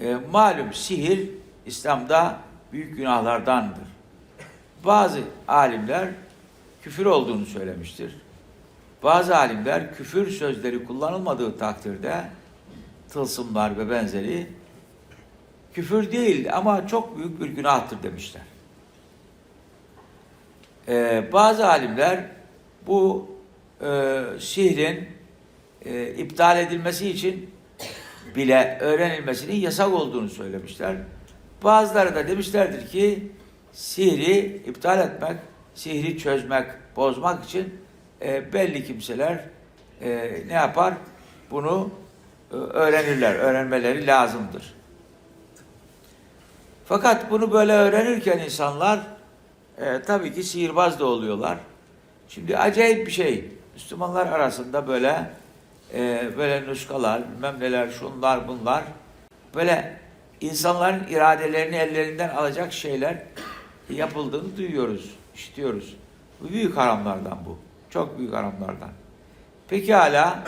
E, malum sihir İslam'da büyük günahlardandır. Bazı alimler küfür olduğunu söylemiştir. Bazı alimler küfür sözleri kullanılmadığı takdirde tılsımlar ve benzeri küfür değil ama çok büyük bir günahtır demişler. Ee, bazı alimler bu e, sihrin e, iptal edilmesi için bile öğrenilmesinin yasak olduğunu söylemişler. Bazıları da demişlerdir ki sihri iptal etmek, sihri çözmek, bozmak için e, belli kimseler e, ne yapar? Bunu e, öğrenirler, öğrenmeleri lazımdır. Fakat bunu böyle öğrenirken insanlar e, tabii ki sihirbaz da oluyorlar. Şimdi acayip bir şey. Müslümanlar arasında böyle e, böyle nuskalar, bilmem neler, şunlar bunlar böyle insanların iradelerini ellerinden alacak şeyler yapıldığını duyuyoruz, işitiyoruz. Bu büyük haramlardan bu. Çok büyük haramlardan. Peki hala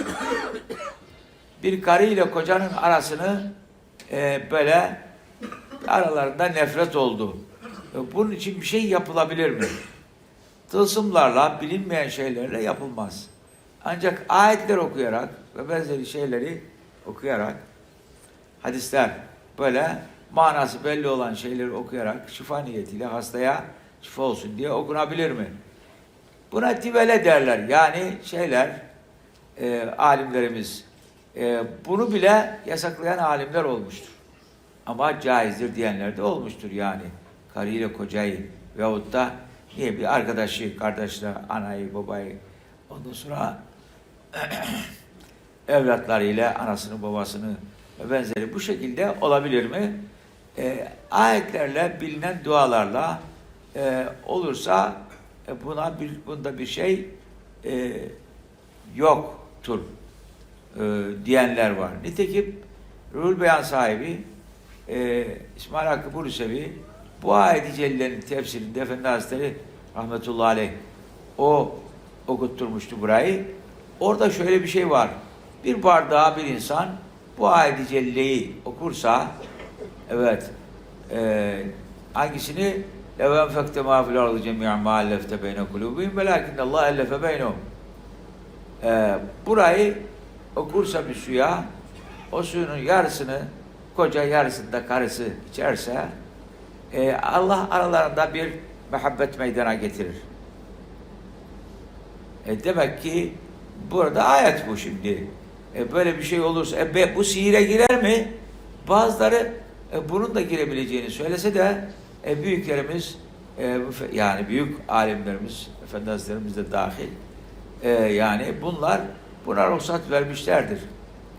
bir karı ile kocanın arasını e, böyle aralarında nefret oldu. E, Bunun için bir şey yapılabilir mi? Tılsımlarla, bilinmeyen şeylerle yapılmaz. Ancak ayetler okuyarak ve benzeri şeyleri okuyarak, hadisler böyle manası belli olan şeyleri okuyarak şifa niyetiyle hastaya şifa olsun diye okunabilir mi? Buna tivele derler. Yani şeyler, e, alimlerimiz e, bunu bile yasaklayan alimler olmuştur. Ama caizdir diyenler de olmuştur yani. Karıyla kocayı veyahut da niye bir arkadaşı, kardeşle anayı, babayı ondan sonra evlatlarıyla anasını, babasını ve benzeri bu şekilde olabilir mi? E, ayetlerle, bilinen dualarla e, olursa e, buna bir, bunda bir şey e, yoktur e, diyenler var. Nitekim Ruhul Beyan sahibi e, İsmail Hakkı Bursevi bu ayet-i cellenin tefsirinde Efendi Hazretleri rahmetullahi aleyh o okutturmuştu burayı. Orada şöyle bir şey var. Bir bardağa bir insan bu ayet-i celleyi okursa evet e, hangisini لَوْ اَنْفَقْتَ مَا فِي الْاَرْضِ جَمِيعًا مَا اَلَّفْتَ بَيْنَ قُلُوبِهِمْ وَلَاكِنَّ اللّٰهَ اَلَّفَ بَيْنَهُمْ e, Burayı okursa bir suya o suyun yarısını koca yarısını da karısı içerse e, Allah aralarında bir muhabbet meydana getirir. E, demek ki burada ayet bu şimdi. E, böyle bir şey olursa e, be- bu sihire girer mi? Bazıları e, bunun da girebileceğini söylese de e, büyüklerimiz e, yani büyük alimlerimiz, Efendi Hazretlerimiz de dahil e, yani bunlar buna ruhsat vermişlerdir.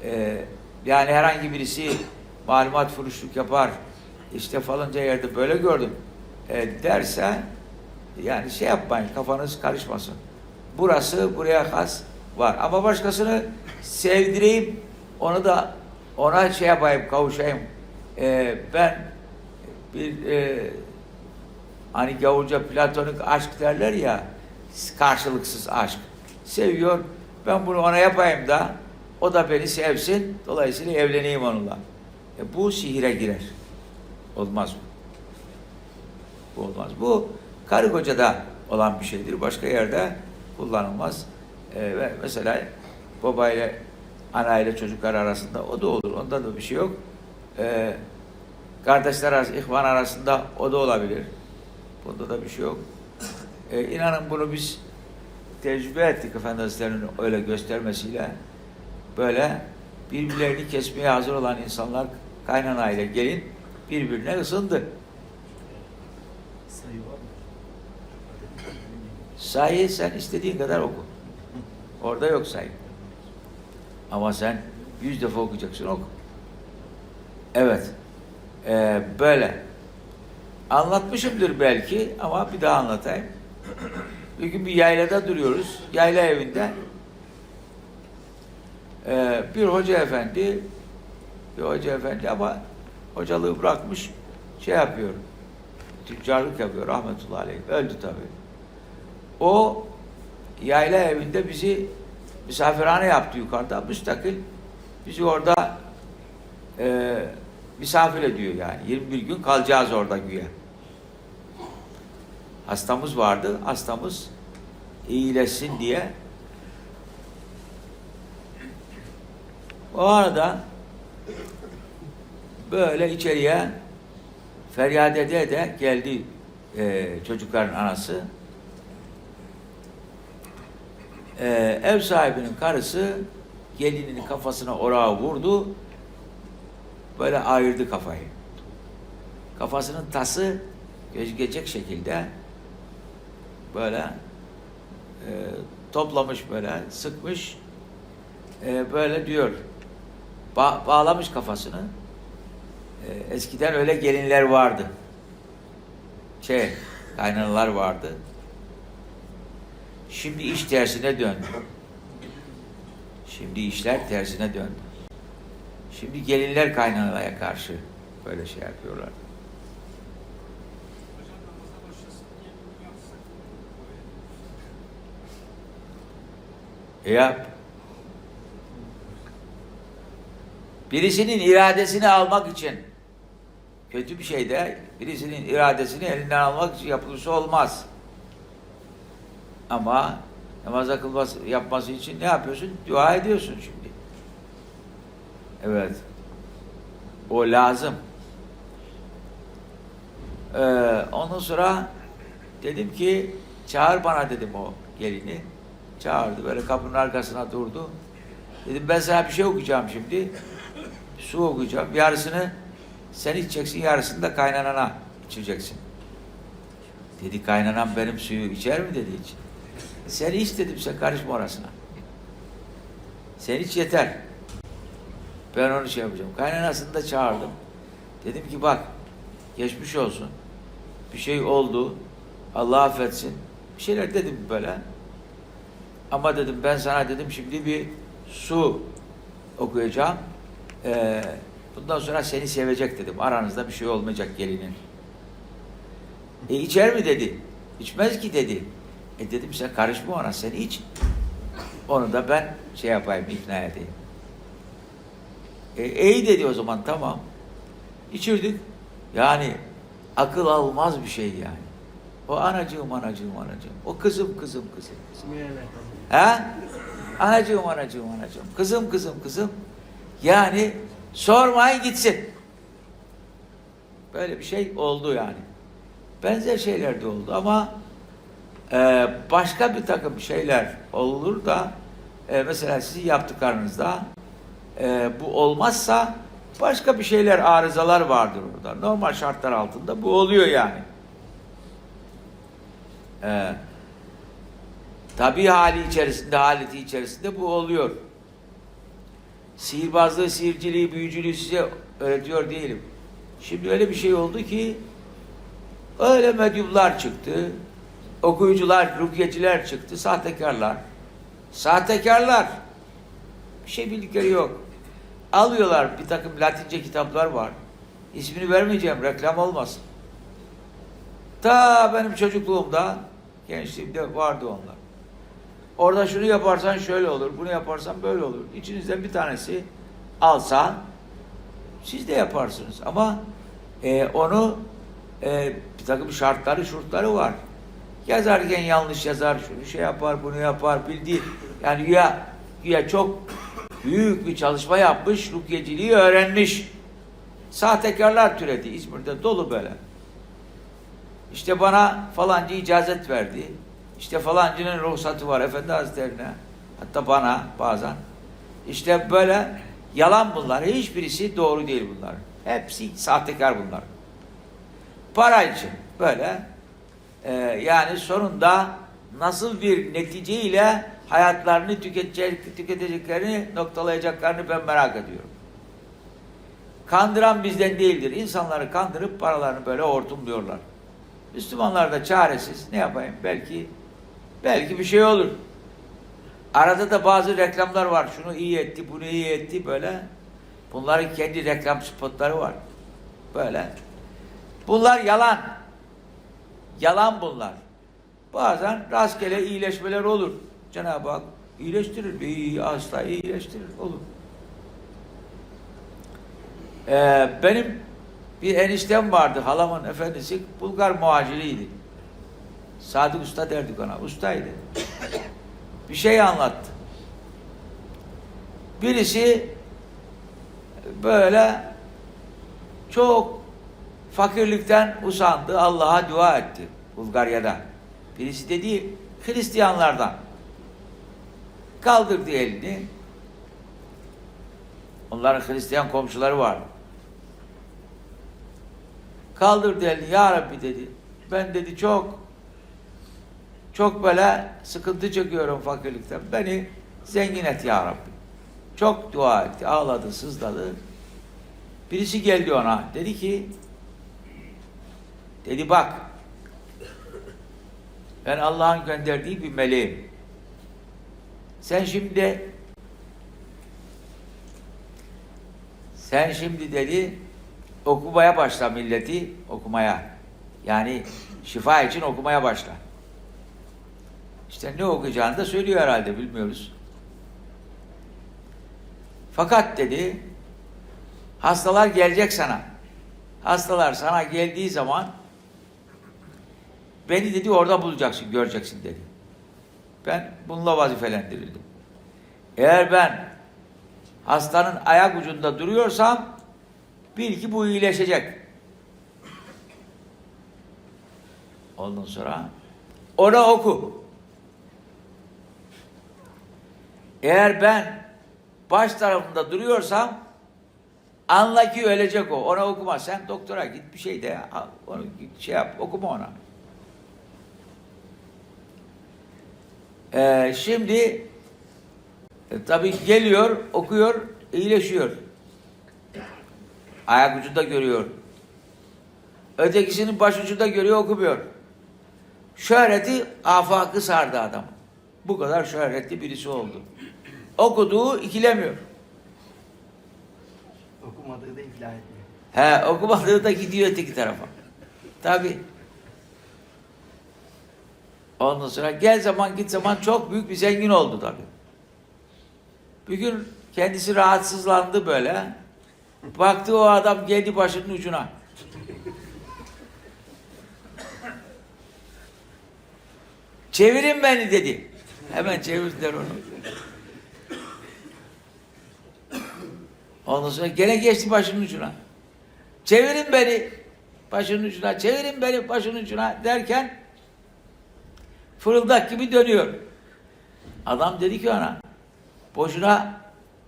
E, yani herhangi birisi malumat furuşluk yapar, işte falanca yerde böyle gördüm e, derse yani şey yapmayın, kafanız karışmasın. Burası buraya has var. Ama başkasını sevdireyim, onu da ona şey yapayım, kavuşayım. E, ben bir e, hani gavurca platonik aşk derler ya, karşılıksız aşk. Seviyor, ben bunu ona yapayım da o da beni sevsin, dolayısıyla evleneyim onunla. E, bu sihire girer. Olmaz bu. Bu olmaz. Bu karı kocada olan bir şeydir. Başka yerde kullanılmaz. E, ve mesela baba ile ana ile çocuklar arasında o da olur. Onda da bir şey yok. E, kardeşler arasında, ihvan arasında o da olabilir. Bunda da bir şey yok. E, inanın bunu biz tecrübe ettik Efendi Hazretleri'nin öyle göstermesiyle. Böyle birbirlerini kesmeye hazır olan insanlar kaynana ile gelin birbirine ısındı. Sayı sen istediğin kadar oku. Orada yok sayı. Ama sen yüz defa okuyacaksın oku. Evet. Ee, böyle. Anlatmışımdır belki ama bir daha anlatayım. Bir gün bir yaylada duruyoruz. Yayla evinde. Ee, bir hoca efendi bir hoca efendi ama hocalığı bırakmış şey yapıyor. Tüccarlık yapıyor rahmetullahi aleyh. Öldü tabii. O yayla evinde bizi misafirhane yaptı yukarıda müstakil. Bizi orada e, misafir ediyor yani. 21 gün kalacağız orada güya. Hastamız vardı. Hastamız iyileşsin diye. O arada böyle içeriye feryat ede de geldi e, çocukların anası. E, ev sahibinin karısı gelininin kafasına orağı vurdu. Böyle ayırdı kafayı. Kafasının tası gözükecek şekilde böyle e, toplamış böyle sıkmış. E, böyle diyor. Ba- bağlamış kafasını. E, eskiden öyle gelinler vardı. Şey kaynanalar vardı şimdi iş tersine döndü şimdi işler tersine döndü şimdi gelinler kaynanaya karşı böyle şey yapıyorlar E yap. Birisinin iradesini almak için kötü bir şey de birisinin iradesini elinden almak için yapılırsa olmaz. Ama namaz kılması, yapması için ne yapıyorsun? Dua ediyorsun şimdi. Evet. O lazım. Ee, ondan sonra dedim ki çağır bana dedim o gelini. Çağırdı böyle kapının arkasına durdu. Dedim ben sana bir şey okuyacağım şimdi. Su okuyacağım. Yarısını sen içeceksin, yarısını da kaynanana içeceksin. Dedi kaynanan benim suyu içer mi dedi hiç. Sen iç dedim sen karışma orasına. Sen iç yeter. Ben onu şey yapacağım. Kaynanasını da çağırdım. Dedim ki bak geçmiş olsun. Bir şey oldu. Allah affetsin. Bir şeyler dedim böyle. Ama dedim ben sana dedim şimdi bir su okuyacağım. Ee, bundan sonra seni sevecek dedim. Aranızda bir şey olmayacak gelinin. E içer mi dedi. İçmez ki dedi. E dedim sen karışma ona sen iç. Onu da ben şey yapayım ikna edeyim. E, iyi dedi o zaman tamam. İçirdik. Yani akıl almaz bir şey yani. O anacığım anacığım anacığım. O kızım kızım kızım. kızım. Ha? Anacığım anacığım anacığım. Kızım kızım kızım. Yani sormayın gitsin. Böyle bir şey oldu yani. Benzer şeyler de oldu ama e, başka bir takım şeyler olur da e, mesela sizin yaptıklarınızda e, bu olmazsa başka bir şeyler arızalar vardır orada. Normal şartlar altında bu oluyor yani. E, tabi hali içerisinde, haleti içerisinde bu oluyor. Sihirbazlığı, sihirciliği, büyücülüğü size öğretiyor değilim. Şimdi öyle bir şey oldu ki öyle medyumlar çıktı, okuyucular, rukyeciler çıktı, sahtekarlar. Sahtekarlar. Bir şey bildikleri yok. Alıyorlar bir takım Latince kitaplar var. İsmini vermeyeceğim, reklam olmasın. Ta benim çocukluğumda, gençliğimde vardı onlar. Orada şunu yaparsan şöyle olur, bunu yaparsan böyle olur. İçinizden bir tanesi alsa siz de yaparsınız. Ama e, onu e, bir takım şartları, şurtları var. Yazarken yanlış yazar, şunu şey yapar, bunu yapar, bildiği. Yani güya, güya çok büyük bir çalışma yapmış, rukyeciliği öğrenmiş. Sahtekarlar türedi. İzmir'de dolu böyle. İşte bana falancı icazet verdi. İşte falancının ruhsatı var Efendi Hazretlerine. Hatta bana bazen. İşte böyle yalan bunlar. Hiçbirisi doğru değil bunlar. Hepsi sahtekar bunlar. Para için böyle e, yani sonunda nasıl bir neticeyle hayatlarını tüketecek, tüketeceklerini noktalayacaklarını ben merak ediyorum. Kandıran bizden değildir. İnsanları kandırıp paralarını böyle hortumluyorlar. Müslümanlar da çaresiz. Ne yapayım? Belki belki bir şey olur. Arada da bazı reklamlar var. Şunu iyi etti, bunu iyi etti böyle. Bunların kendi reklam spotları var. Böyle. Bunlar yalan. Yalan bunlar. Bazen rastgele iyileşmeler olur. Cenab-ı Hak iyileştirir. İyi, asla iyileştirir. Olur. Ee, benim bir eniştem vardı, halamın efendisi Bulgar muhaciriydi. Sadık Usta derdik ona, ustaydı. Bir şey anlattı. Birisi böyle çok fakirlikten usandı, Allah'a dua etti Bulgarya'da. Birisi dedi Hristiyanlardan. Kaldırdı elini. Onların Hristiyan komşuları vardı. Kaldırdı elini. Ya Rabbi dedi. Ben dedi çok çok böyle sıkıntı çekiyorum fakirlikten. Beni zengin et ya Rabbi. Çok dua etti. Ağladı, sızladı. Birisi geldi ona. Dedi ki dedi bak ben Allah'ın gönderdiği bir meleğim. Sen şimdi sen şimdi dedi okumaya başla milleti okumaya. Yani şifa için okumaya başla. İşte ne okuyacağını da söylüyor herhalde bilmiyoruz. Fakat dedi hastalar gelecek sana. Hastalar sana geldiği zaman beni dedi orada bulacaksın, göreceksin dedi. Ben bununla vazifelendirildim. Eğer ben hastanın ayak ucunda duruyorsam bil ki bu iyileşecek. Ondan sonra ona oku. Eğer ben baş tarafında duruyorsam anla ki ölecek o. Ona okuma. Sen doktora git bir şey de onu şey yap okuma ona. Ee, şimdi e, tabii geliyor, okuyor, iyileşiyor. Ayak ucunda görüyor. Ötekisinin baş ucunda görüyor, okumuyor. Şöhreti afakı sardı adam. Bu kadar şöhretli birisi oldu. Okuduğu ikilemiyor. Okumadığı da iflah etmiyor. He, okumadığı da gidiyor öteki tarafa. Tabi. Ondan sonra gel zaman git zaman çok büyük bir zengin oldu tabi. Bir gün kendisi rahatsızlandı böyle. Baktı o adam geldi başının ucuna. Çevirin beni dedi. Hemen çevirdiler onu. Ondan sonra gene geçti başının ucuna. Çevirin beni başının ucuna, çevirin beni başının ucuna derken fırıldak gibi dönüyor. Adam dedi ki ona, boşuna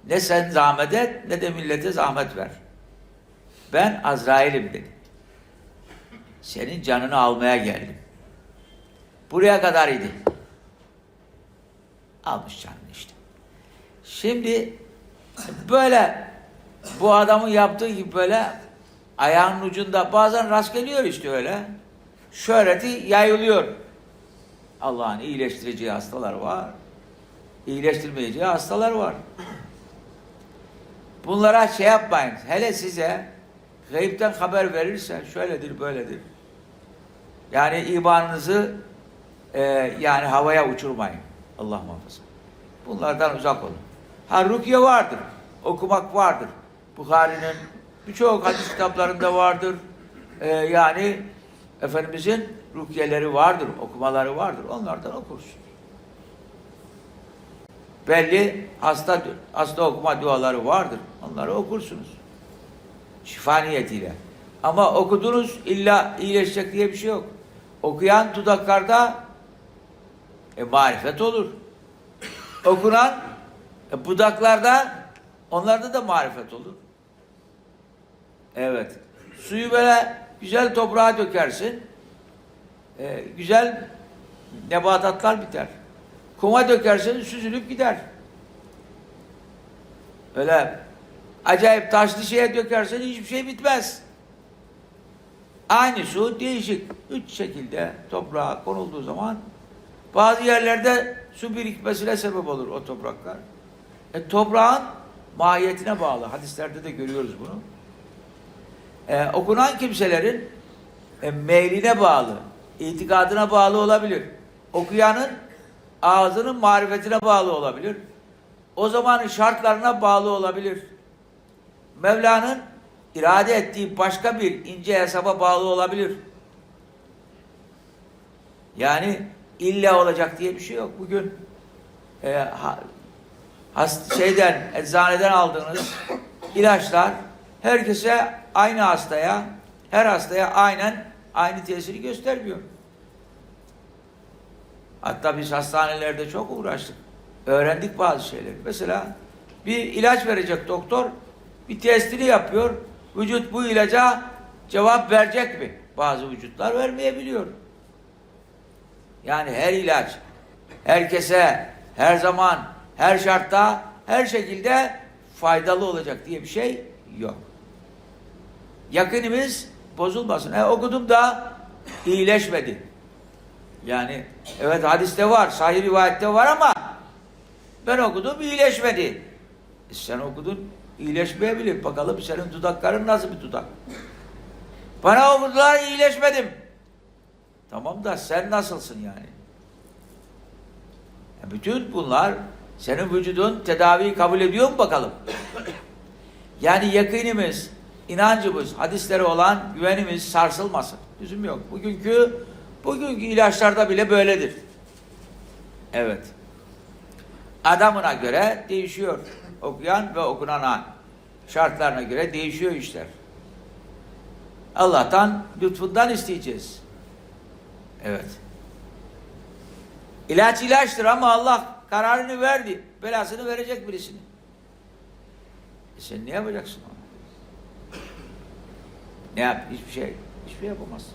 ne sen zahmet et ne de millete zahmet ver. Ben Azrail'im dedi. Senin canını almaya geldim. Buraya kadar idi. Almış canını işte. Şimdi böyle bu adamın yaptığı gibi böyle ayağının ucunda bazen rast geliyor işte öyle. Şöhreti yayılıyor. Allah'ın iyileştireceği hastalar var. İyileştirmeyeceği hastalar var. Bunlara şey yapmayın. Hele size gayipten haber verirse şöyledir böyledir. Yani imanınızı e, yani havaya uçurmayın. Allah muhafaza. Bunlardan uzak olun. Ha rukiye vardır. Okumak vardır. Bukhari'nin birçok hadis kitaplarında vardır. Ee, yani Efendimizin rukiyeleri vardır, okumaları vardır. Onlardan okursun. Belli hasta hasta okuma duaları vardır. Onları okursunuz. Şifa niyetiyle. Ama okudunuz illa iyileşecek diye bir şey yok. Okuyan dudaklarda e, marifet olur. Okunan e, budaklarda onlarda da marifet olur. Evet. Suyu böyle güzel toprağa dökersin. E, güzel nebatatlar biter. Kuma dökersin süzülüp gider. Öyle acayip taşlı şeye dökersen hiçbir şey bitmez. Aynı su değişik. Üç şekilde toprağa konulduğu zaman bazı yerlerde su birikmesine sebep olur o topraklar. E, toprağın mahiyetine bağlı. Hadislerde de görüyoruz bunu. E, okunan kimselerin e, meyline bağlı, itikadına bağlı olabilir. Okuyanın ağzının marifetine bağlı olabilir. O zamanın şartlarına bağlı olabilir. Mevla'nın irade ettiği başka bir ince hesaba bağlı olabilir. Yani illa olacak diye bir şey yok. Bugün e, ha- şeyden eczaneden aldığınız ilaçlar herkese aynı hastaya her hastaya aynen aynı tesiri göstermiyor. Hatta biz hastanelerde çok uğraştık. Öğrendik bazı şeyleri. Mesela bir ilaç verecek doktor bir testini yapıyor. Vücut bu ilaca cevap verecek mi? Bazı vücutlar vermeyebiliyor. Yani her ilaç herkese her zaman her şartta her şekilde faydalı olacak diye bir şey yok. Yakınımız bozulmasın. E, okudum da iyileşmedi. Yani evet hadiste var, sahih rivayette var ama ben okudum iyileşmedi. E, sen okudun iyileşmeyebilir. Bakalım senin dudakların nasıl bir dudak? Bana okudular iyileşmedim. Tamam da sen nasılsın yani? E, bütün bunlar senin vücudun tedaviyi kabul ediyor mu bakalım? Yani yakınımız, inancımız, hadislere olan güvenimiz sarsılmasın. Lüzum yok. Bugünkü bugünkü ilaçlarda bile böyledir. Evet. Adamına göre değişiyor. Okuyan ve okunana şartlarına göre değişiyor işler. Allah'tan lütfundan isteyeceğiz. Evet. İlaç ilaçtır ama Allah kararını verdi. Belasını verecek birisini. E sen ne yapacaksın? Ne yap? Hiçbir şey. Hiçbir şey yapamazsın.